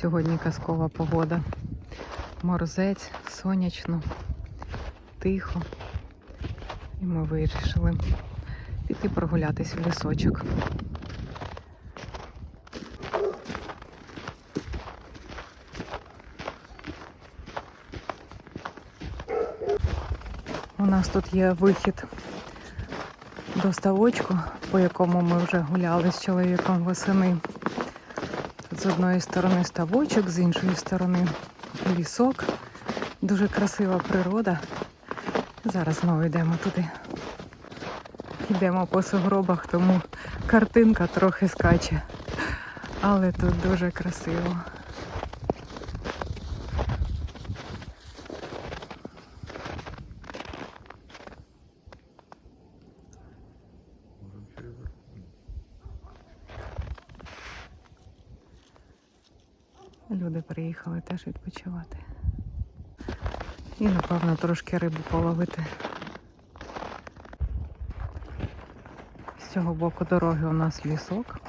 Сьогодні казкова погода. Морозець, сонячно, тихо. І ми вирішили піти прогулятись в лісочок. У нас тут є вихід до ставочку, по якому ми вже гуляли з чоловіком восени. З одної сторони ставочок, з іншої сторони лісок. Дуже красива природа. Зараз знову йдемо туди. Йдемо по сугробах, тому картинка трохи скаче. Але тут дуже красиво. Люди приїхали теж відпочивати. І, напевно, трошки рибу половити. З цього боку дороги у нас лісок,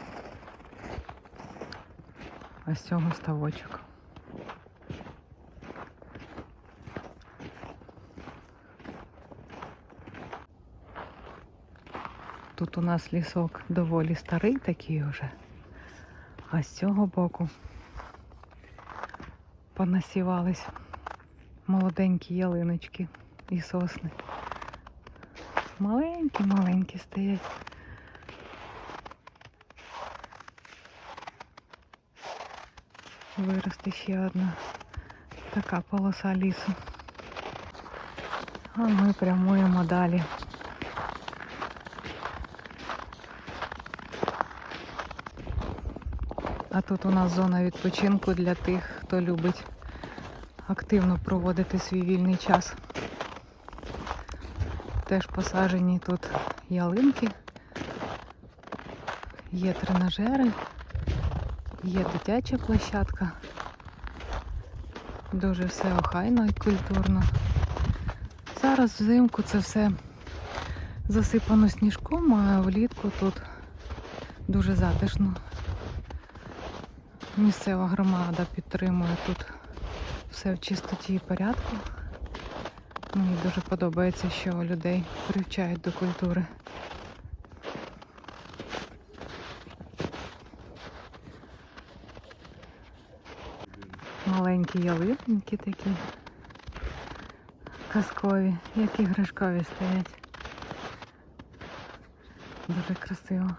а з цього ставочок. Тут у нас лісок доволі старий такий уже, а з цього боку понасівались молоденькі ялиночки і сосни. Маленькі-маленькі стоять. Виросте ще одна така полоса лісу. А ми прямуємо далі. А тут у нас зона відпочинку для тих, хто любить активно проводити свій вільний час. Теж посаджені тут ялинки, є тренажери, є дитяча площадка. Дуже все охайно і культурно. Зараз взимку це все засипано сніжком, а влітку тут дуже затишно. Місцева громада підтримує тут все в чистоті і порядку. Мені дуже подобається, що людей привчають до культури. Маленькі ялинки такі казкові, як іграшкові стоять. Дуже красиво.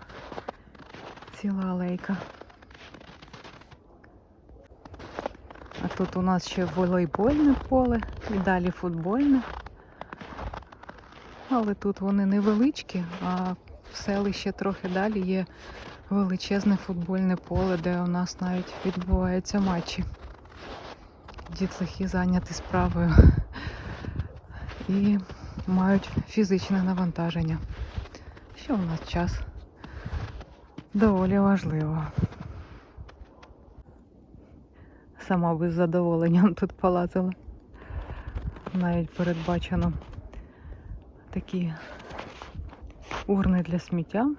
Ціла алейка. Тут у нас ще волейбольне поле і далі футбольне. Але тут вони невеличкі, а в селищі трохи далі є величезне футбольне поле, де у нас навіть відбуваються матчі. Дітлахи зайняті справою і мають фізичне навантаження. Що у нас час доволі важливо. Сама би з задоволенням тут полазила. Навіть передбачено такі урни для сміття.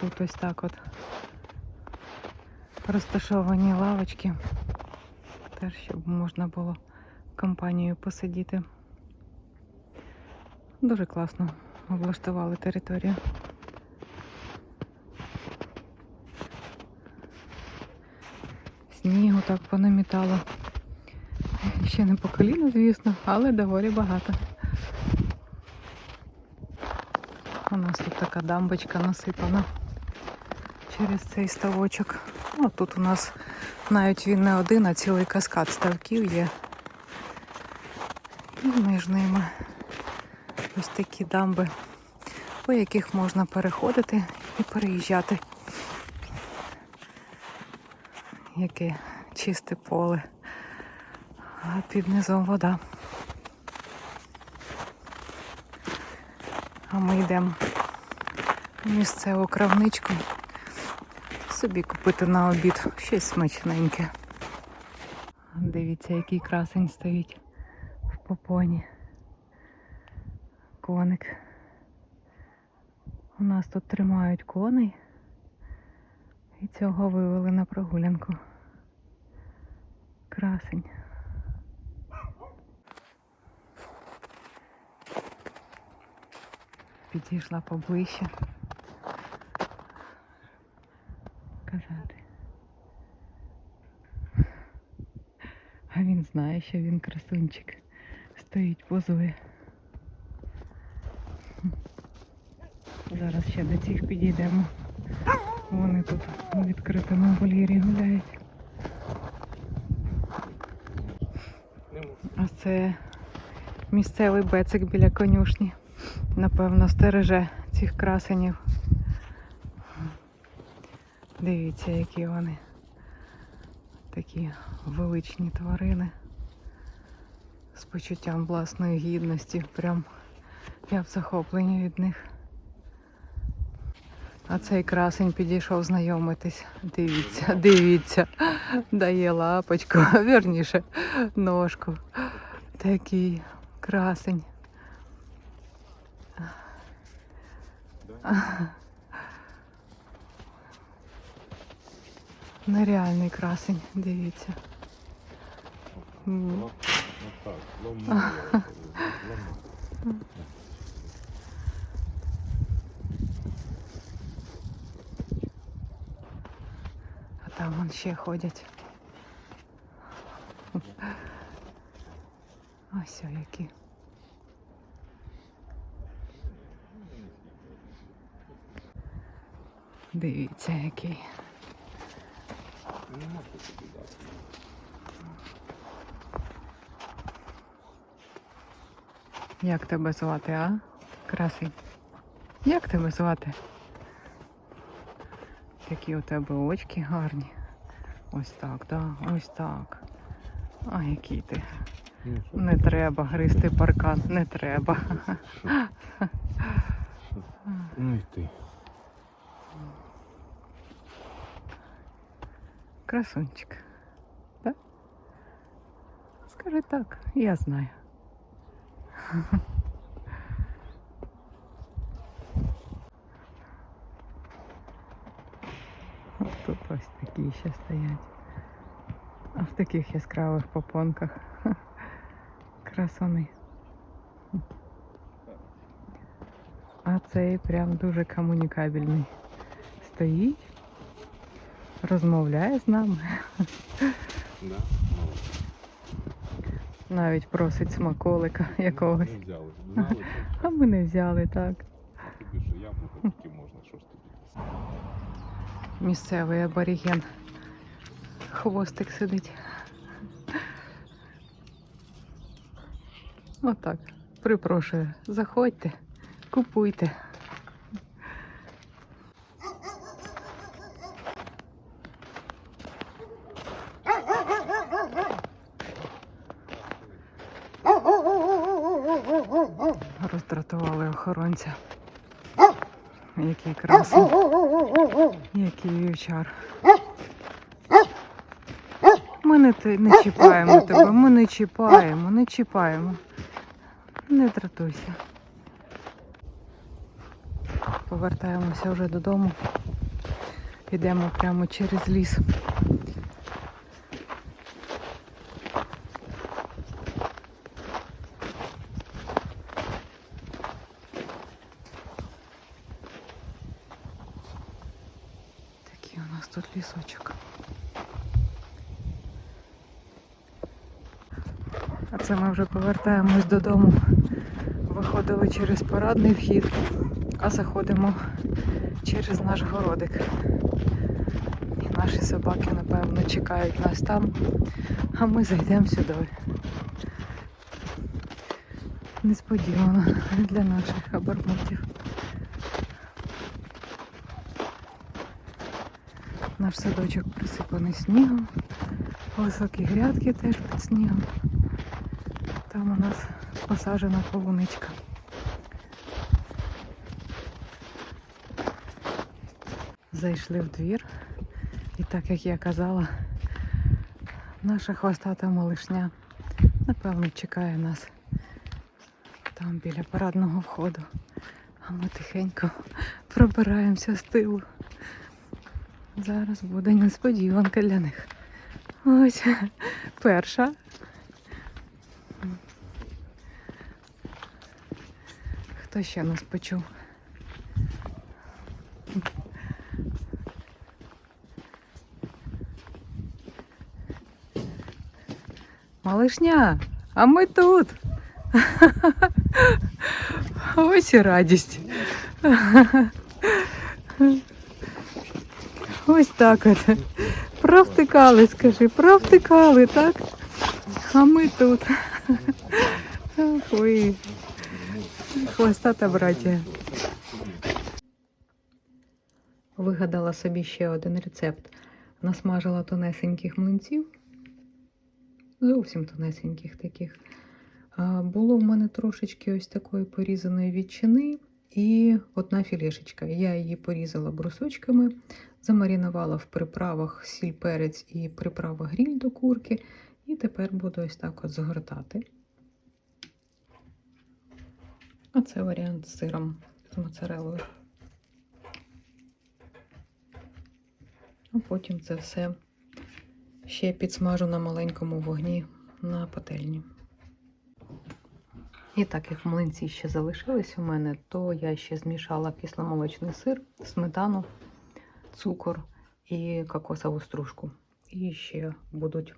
Тут ось так от розташовані лавочки. Теж щоб можна було компанією посидіти. Дуже класно облаштували територію. Снігу так понамітало. Ще не по коліна, звісно, але доволі багато. У нас тут така дамбочка насипана через цей ставочок. О, тут у нас навіть він не один, а цілий каскад ставків є. І між ними ось такі дамби, по яких можна переходити і переїжджати. Яке чисте поле, а під низом вода. А ми йдемо місцеву кравничку собі купити на обід щось смачненьке. Дивіться, який красень стоїть в попоні. Коник. У нас тут тримають коней. І цього вивели на прогулянку. Красень. Підійшла поближче. Казати. А він знає, що він красунчик. Стоїть, позує. Зараз ще до цих підійдемо. Вони тут у відкритому вольєрі гуляють. А це місцевий бецик біля конюшні. Напевно, стереже цих красенів. Дивіться, які вони. Такі величні тварини. З почуттям власної гідності. Прям я в захопленні від них. А цей красень підійшов знайомитись. Дивіться, дивіться, дає лапочку, вірніше, ножку. Такий красень. Нереальний красень, дивіться. М. Ну так, ломаю. ломаю. А там вон ще ходять. Ось які. Дивіться, який. Як тебе звати, а? Красень. Як тебе звати? Такі у тебе очки гарні. Ось так, да? Ось так. А який ти. Не треба гризти паркан, не треба. Ну і ти. Красунчик. Так? Скажи так, я знаю. От Тут ось такі ще стоять. А в таких яскравих попонках. Красони. А цей прям дуже комунікабельний. Стоїть, розмовляє з нами. Да? Навіть просить смаколика якогось. Не взяли. Знали, А ми не взяли так. Місцевий аборіген. Хвостик сидить. Отак. Припрошую. Заходьте, купуйте. Роздратували охоронця. Який красивий, Який вівчар. Ми не, не чіпаємо тебе, ми не чіпаємо, не чіпаємо. Не дратуйся. Повертаємося вже додому. Йдемо прямо через ліс. Такий у нас тут лісочок. А це ми вже повертаємось додому. Виходили через парадний вхід, а заходимо через наш городик. І наші собаки, напевно, чекають нас там, а ми зайдемо сюди. Несподівано для наших обермотів. Наш садочок присипаний снігом. Високі грядки теж під снігом. Там у нас посаджена полуничка. Зайшли в двір. І так як я казала, наша хвостата малишня напевно чекає нас там біля парадного входу. А ми тихенько пробираємося з тилу. Зараз буде несподіванка для них. Ось перша. Хто ще нас почув? Малишня, а ми тут. Ось і радість. Ось так от. Провтикали, скажи, провтикали, так? А ми тут. Ой, хвостата братія. Вигадала собі ще один рецепт. Насмажила тонесеньких млинців. Зовсім тонесеньких таких. Було в мене трошечки ось такої порізаної ветчини і одна філешечка. Я її порізала брусочками, замарінувала в приправах сіль, перець і приправа гріль до курки. І тепер буду ось так от згортати. А це варіант з сиром, з моцарелою. А потім це все ще підсмажу на маленькому вогні на пательні. І так як млинці ще залишились у мене, то я ще змішала кисломолочний сир, сметану, цукор і кокосову стружку. І ще будуть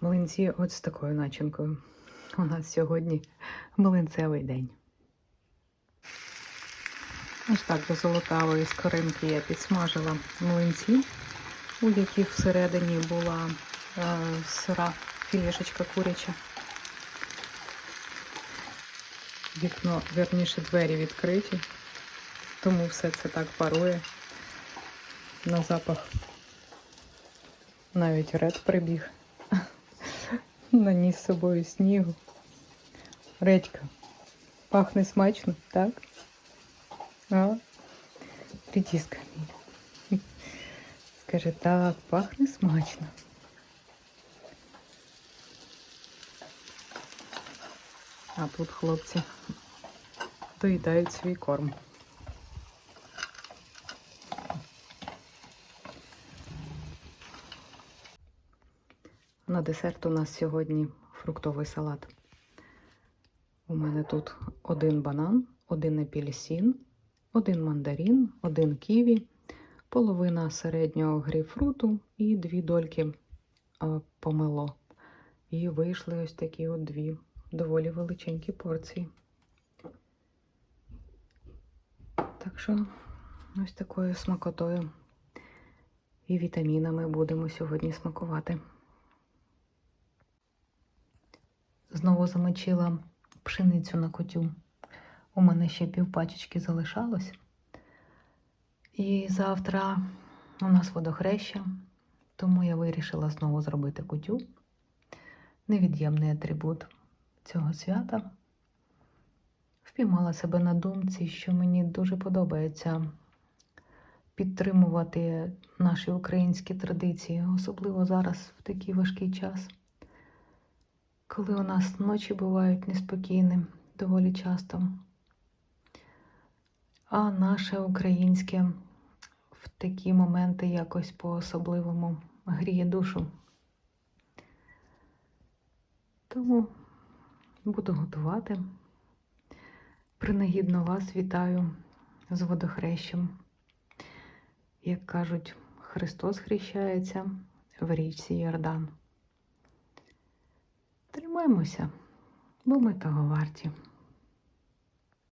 млинці от з такою начинкою. У нас сьогодні млинцевий день. Ось так до золотавої скоринки я підсмажила млинці, у яких всередині була е, сира філешечка куряча. Вікно, верніше, двері відкриті, тому все це так парує на запах. Навіть ред прибіг. Наніс з собою снігу. Редька. Пахне смачно, так? А? Притіска мій. Скаже, так, пахне смачно. А тут хлопці доїдають свій корм. На десерт у нас сьогодні фруктовий салат. У мене тут один банан, один апельсин, один мандарин, один ківі, половина середнього грейпфруту і дві дольки помело. І вийшли ось такі от дві доволі величенькі порції. Так що ось такою смакотою і вітамінами будемо сьогодні смакувати. Знову замочила пшеницю на котю. У мене ще півпачечки залишалось. І завтра у нас водохреща, тому я вирішила знову зробити кутю. Невід'ємний атрибут цього свята. Впіймала себе на думці, що мені дуже подобається підтримувати наші українські традиції, особливо зараз в такий важкий час, коли у нас ночі бувають неспокійні доволі часто. А наше українське в такі моменти якось по-особливому гріє душу. Тому буду готувати. Принагідно вас вітаю з водохрещем. Як кажуть, Христос хрещається в річці Йордан. Тримаймося, бо ми того варті.